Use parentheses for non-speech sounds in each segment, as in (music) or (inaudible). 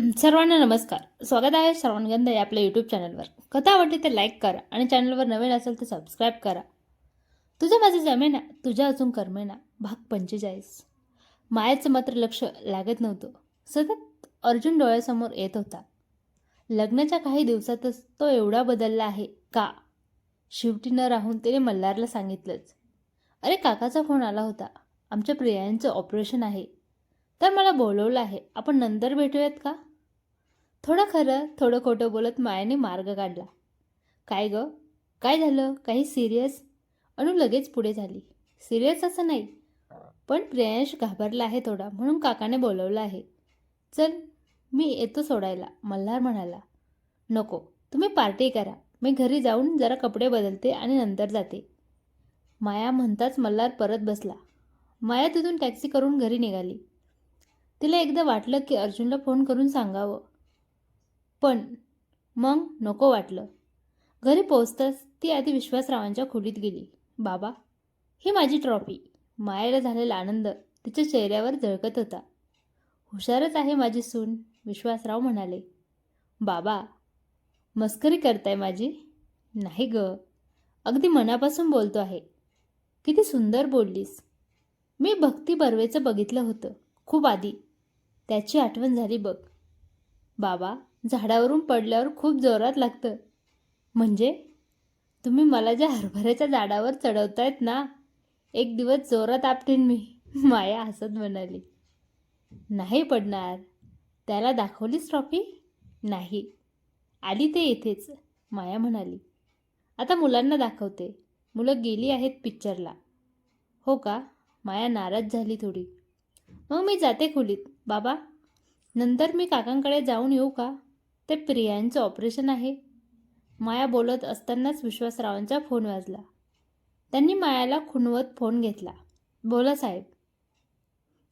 सर्वांना नमस्कार. स्वागत आहे श्रवणगंध या आपल्या यूट्यूब चॅनलवर कथा आवडली तर लाईक करा आणि चॅनलवर नवीन असेल तर सबस्क्राईब करा. तुझं माझं जमेना तुझ्या अजून करमेना भाग पंचेचाळीस. मायाचं मात्र लक्ष लागत नव्हतं. सतत अर्जुन डोळ्यासमोर येत होता. लग्नाच्या काही दिवसातच तो एवढा बदलला आहे का? शेवटी न राहून तिने मल्हारला सांगितलंच. अरे काकाचा फोन आला होता. आमच्या प्रियांचं ऑपरेशन आहे. तर मला बोलवलं आहे. आपण नंतर भेटूयात का? थोडं खरं थोडं खोटं बोलत मायाने मार्ग काढला. काय ग? काय झालं? काही सिरियस अनु लगेच पुढे झाली. सिरियस असं नाही. पण प्रियांश घाबरला आहे थोडा म्हणून काकाने बोलवलं आहे. चल मी येतो सोडायला मल्हार म्हणाला. नको तुम्ही पार्टी करा. मी घरी जाऊन जरा कपडे बदलते आणि नंतर जाते. माया म्हणताच मल्हार परत बसला. माया तिथून टॅक्सी करून घरी निघाली. तिला एकदा वाटलं की अर्जुनला फोन करून सांगावं. पण मग नको वाटलं. घरी पोचताच ती आधी विश्वासरावांच्या खोलीत गेली. बाबा ही माझी ट्रॉफी. मायेला झालेला आनंद तिच्या चेहऱ्यावर झळकत होता. हुशारच आहे माझी सून विश्वासराव म्हणाले. बाबा मस्करी करताय माझी? नाही ग अगदी मनापासून बोलतो आहे. किती सुंदर बोललीस. मी भक्ती बर्वेचं बघितलं होतं खूप आधी. त्याची आठवण झाली बघ. बाबा झाडावरून पडल्यावर खूप जोरात लागतं. म्हणजे? तुम्ही मला ज्या हरभऱ्याच्या झाडावर चढवतायत ना एक दिवस जोरात आपटेन मी (laughs) माया हसत म्हणाली. नाही पडणार. त्याला दाखवलीच ट्रॉफी? नाही. आली ते येथेच माया म्हणाली. आता मुलांना दाखवते. मुलं गेली आहेत पिक्चरला. हो का? माया नाराज झाली थोडी. मग मी जाते खोलीत. बाबा नंतर मी काकांकडे जाऊन येऊ का? ते प्रियांचं ऑपरेशन आहे. माया बोलत असतानाच विश्वासरावांचा फोन वाजला. त्यांनी मायाला खुणवत फोन घेतला. बोला साहेब.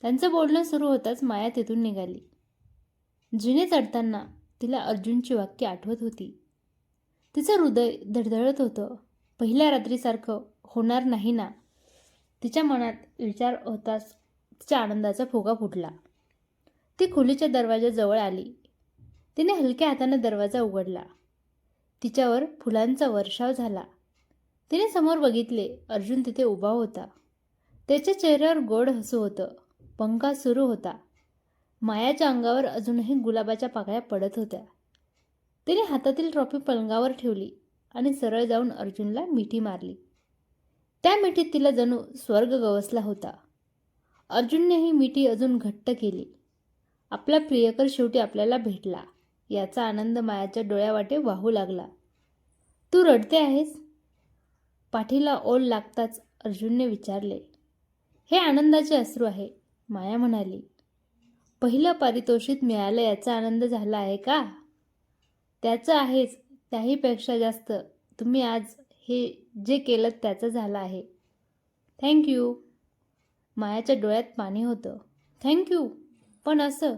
त्यांचं बोलणं सुरू होताच माया तिथून निघाली. जिने चढताना तिला अर्जुनची वाक्य आठवत होती. तिचं हृदय धडधडत होतं. पहिल्या रात्रीसारखं होणार नाही ना? तिच्या मनात विचार होताच तिच्या आनंदाचा फुगा फुटला. ती खोलीच्या दरवाजाजवळ आली. तिने हलक्या हाताने दरवाजा उघडला. तिच्यावर फुलांचा वर्षाव झाला. तिने समोर बघितले अर्जुन तिथे उभा होता. त्याच्या चेहऱ्यावर गोड हसू होतं. पंखा सुरू होता. मायाच्या अंगावर अजूनही गुलाबाच्या पाकळ्या पडत होत्या. तिने हातातील ट्रॉफी पलंगावर ठेवली आणि सरळ जाऊन अर्जुनला मिठी मारली. त्या मिठीत तिला जणू स्वर्ग गवसला होता. अर्जुनने ही मिठी अजून घट्ट केली. आपला प्रियकर शेवटी आपल्याला भेटला. याचा आनंद मायाच्या डोळ्यावाटे वाहू लागला. तू रडते आहेस पाठीला ओल लागताच अर्जुनने विचारले. हे आनंदाचे अश्रू आहे माया म्हणाली. पहिलं पारितोषिक मिळालं याचा आनंद झाला आहे का? त्याचं आहेच त्याहीपेक्षा जास्त. तुम्ही आज हे जे केलं त्याचं झालं आहे. थँक्यू मायाच्या डोळ्यात पाणी होतं. थँक्यू पण असं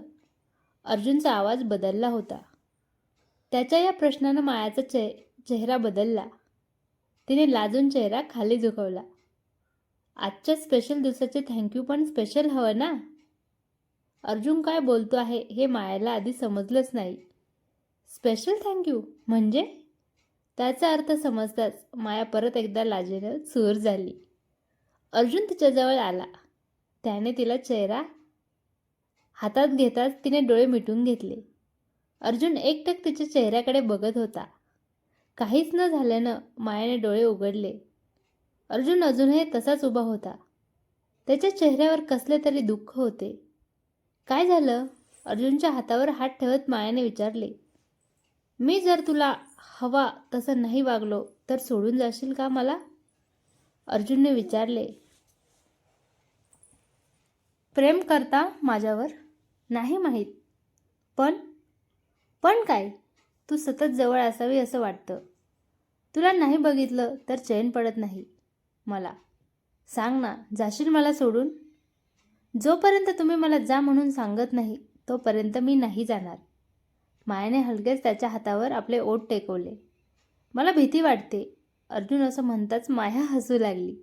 अर्जुनचा आवाज बदलला होता. त्याच्या या प्रश्नानं मायाचा चे चेहरा बदलला. तिने लाजून चेहरा खाली झुकवला. आजच्या स्पेशल दिवसाचे थँक्यू पण स्पेशल हवं ना? अर्जुन काय बोलतो आहे हे मायाला आधी समजलंच नाही. स्पेशल थँक्यू म्हणजे? त्याचा अर्थ समजताच माया परत एकदा लाजेनं चूर झाली. अर्जुन तिच्याजवळ आला. त्याने तिला चेहरा हातात घेताच तिने डोळे मिटून घेतले. अर्जुन एकटक तिच्या चेहऱ्याकडे बघत होता. काहीच न झाल्यानं मायाने डोळे उघडले. अर्जुन अजूनही तसाच उभा होता. त्याच्या चेहऱ्यावर कसले तरी दुःख होते. काय झालं? अर्जुनच्या हातावर हात ठेवत मायाने विचारले. मी जर तुला हवा तसं नाही वागलो तर सोडून जाशील का मला? अर्जुनने विचारले. प्रेम करता माझ्यावर? नाही माहीत. पण पण काय? तू सतत जवळ असावी असं वाटतं. तुला नाही बघितलं तर चैन पडत नाही मला. सांग ना जाशील मला सोडून? जोपर्यंत तुम्ही मला जा म्हणून सांगत नाही तोपर्यंत मी नाही जाणार. मायाने हलकेच त्याच्या हातावर आपले ओट टेकवले. मला भीती वाटते. अर्जुन असं म्हणताच माया हसू लागली.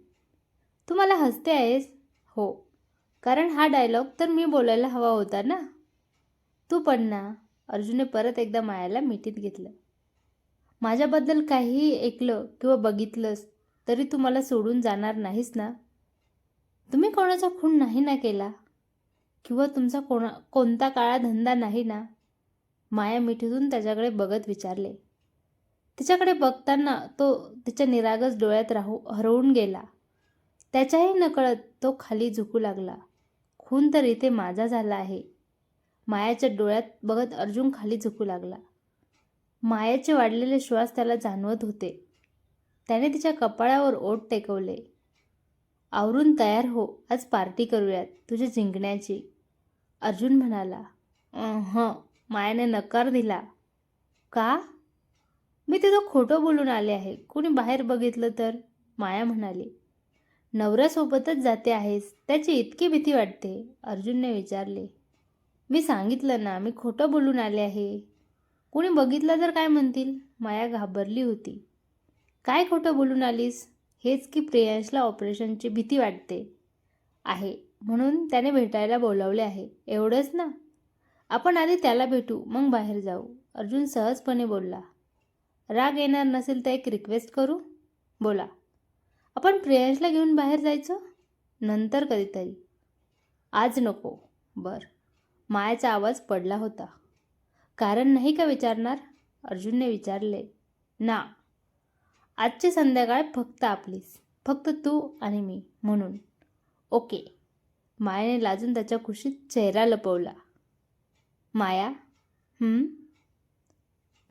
तू मला हसते आहेस हो. कारण हा डायलॉग तर मी बोलायला हवा होता ना. तू पण ना. अर्जुनने परत एकदा मायाला मिठीत घेतलं. माझ्याबद्दल काहीही ऐकलं किंवा बघितलंस तरी तू मला सोडून जाणार नाहीस ना. तुम्ही कोणाचा खून नाही ना केला? किंवा तुमचा कोणा कोणता काळा धंदा नाही ना? माया मिठीतून त्याच्याकडे बघत विचारले. तिच्याकडे बघताना तो तिच्या निरागस डोळ्यात राहू हरवून गेला. त्याच्याही नकळत तो खाली झुकू लागला. खून तर इथे माझा झाला आहे. मायाच्या डोळ्यात बघत अर्जुन खाली झुकू लागला. मायाचे वाढलेले श्वास त्याला जाणवत होते. त्याने तिच्या कपाळावर ओट टेकवले. आवरून तयार हो आज पार्टी करूयात तुझ्या जिंकण्याची. अर्जुन म्हणाला हं मायाने नकार दिला. का? मी तिथं खोटं बोलून आले आहे. कोणी बाहेर बघितलं तर? माया म्हणाली. नवऱ्यासोबतच जाते आहेस त्याची इतकी भीती वाटते. अर्जुनने विचारले मी सांगितलं ना मी खोटं बोलून आले आहे. कोणी बघितलं तर काय म्हणतील? माया घाबरली होती. काय खोटं बोलून आलीस? हेच की प्रियांशला ऑपरेशनची भीती वाटते. आहे. म्हणून त्याने भेटायला बोलावले आहे. एवढंच ना? आपण आधी त्याला भेटू मग बाहेर जाऊ. अर्जुन सहजपणे बोलला राग येणार नसेल तर एक रिक्वेस्ट करू? बोला. आपण प्रियांशला घेऊन बाहेर जायचं? नंतर कधीतरी. आज नको. बर. मायाचा आवाज पडला होता. कारण नाही का विचारणार? अर्जुनने विचारले. ना. आजची संध्याकाळ फक्त आपलीच. फक्त तू आणि मी म्हणून. ओके. मायाने लाजून त्याच्या खुशीत चेहरा लपवला. माया?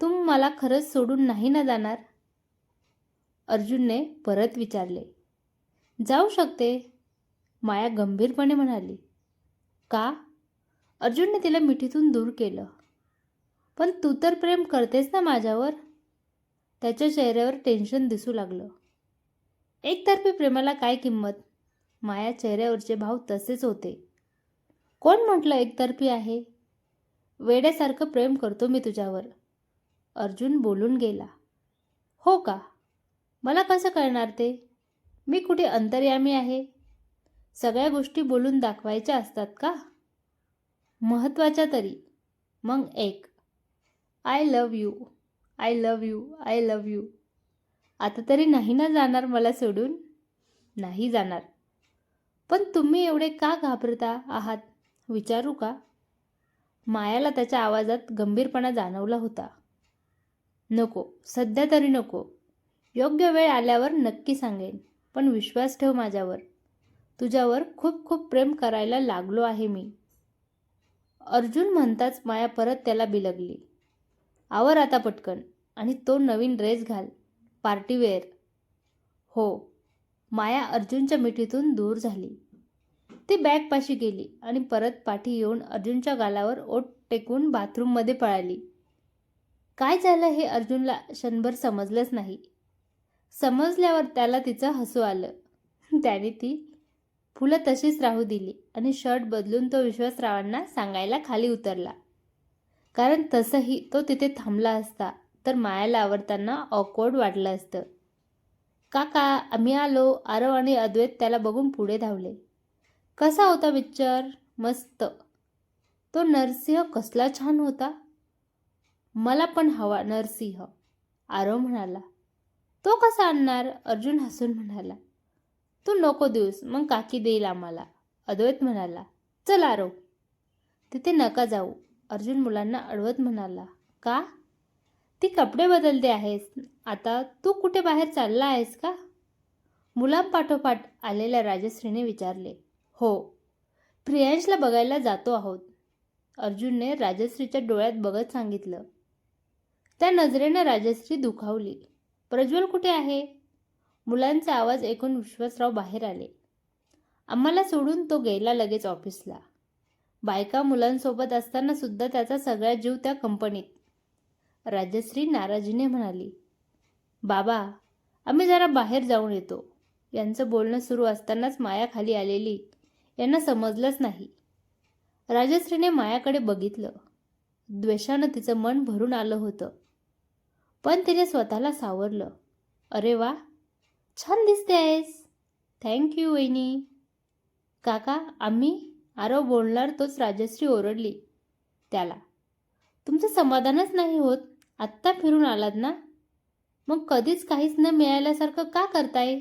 तुम मला खरंच सोडून नाही ना जाणार? अर्जुनने परत विचारले जाऊ शकते? माया गंभीरपणे म्हणाली का? अर्जुनने तिला मिठीतून दूर केलं पण तू तर प्रेम करतेस ना माझ्यावर? त्याच्या चेहऱ्यावर टेन्शन दिसू लागलं. एकतर्फी प्रेमाला काय किंमत? माया चेहऱ्यावरचे भाव तसेच होते. कोण म्हटलं एकतर्फी आहे? वेड्यासारखं प्रेम करतो मी तुझ्यावर. अर्जुन बोलून गेला हो का? मला कसं कळणार ते? मी कुठे अंतर्यामी आहे? सगळ्या गोष्टी बोलून दाखवायच्या असतात का? महत्त्वाच्या तरी. मग एक. I love you I love you I love you आता तरी नाही ना जाणार मला सोडून? नाही जाणार. पण तुम्ही एवढे का घाबरता आहात? विचारू का? मायाला त्याच्या आवाजात गंभीरपणा जाणवला होता. नको. सध्या तरी नको. योग्य वेळ आल्यावर नक्की सांगेन पण विश्वास ठेव माझ्यावर. तुझ्यावर खूप खूप प्रेम करायला लागलो आहे मी. अर्जुन म्हणताच माया परत त्याला बिलगली. आवर आता पटकन. आणि तो नवीन ड्रेस घाल. पार्टीवेअर हो. माया अर्जुनच्या मिठीतून दूर झाली. ती बॅगपाशी गेली आणि परत पाठी येऊन अर्जुनच्या गालावर ओट टेकून बाथरूममध्ये पळाली. काय झालं हे अर्जुनला क्षणभर समजलंच नाही. समजल्यावर त्याला तिचं हसू आलं. त्याने ती फुलं तशीच राहू दिली आणि शर्ट बदलून तो विश्वासरावांना सांगायला खाली उतरला. कारण तसंही तो तिथे थांबला असता तर मायाला आवडताना ऑकवर्ड वाटलं असतं. काका आम्ही आलो. आरव आणि अद्वैत त्याला बघून पुढे धावले. कसा होता पिक्चर मस्त. तो नरसिंह कसला छान होता. मला पण हवा नरसिंह. आरव म्हणाला. तो कसा आणणार? अर्जुन हसून म्हणाला. तू नको देऊस मग काकी देईल आम्हाला. अद्वैत म्हणाला. चल आरो तिथे नका जाऊ. अर्जुन मुलांना अडवत म्हणाला. का? ती कपडे बदलते आहेस. आता तू कुठे बाहेर चालला आहेस का? मुलांपाठोपाठ आलेल्या राजश्रीने विचारले. हो प्रियांशला बघायला जातो आहोत. अर्जुनने राजश्रीच्या डोळ्यात बघत सांगितलं. त्या नजरेनं राजश्री दुखावली. प्रज्वल कुठे आहे? मुलांचा आवाज ऐकून विश्वासराव बाहेर आले. आम्हाला सोडून तो गेला लगेच ऑफिसला. बायका मुलांसोबत असताना सुद्धा त्याचा सगळा जीव त्या कंपनीत. राजश्री नाराजीने म्हणाली बाबा आम्ही जरा बाहेर जाऊन येतो. यांचं बोलणं सुरू असतानाच माया खाली आलेली यांना समजलंच नाही. राजश्रीने मायाकडे बघितलं. द्वेषानं तिचं मन भरून आलं होतं. पण तिने स्वतःला सावरलं. अरे वा छान दिसते आहेस. थँक्यू वहिनी. काका आम्ही आरव बोलणार तोच राजश्री ओरडली. त्याला तुमचं समाधानच नाही होत. आत्ता फिरून आलात ना? मग कधीच काहीच न मिळाल्यासारखं का करताय?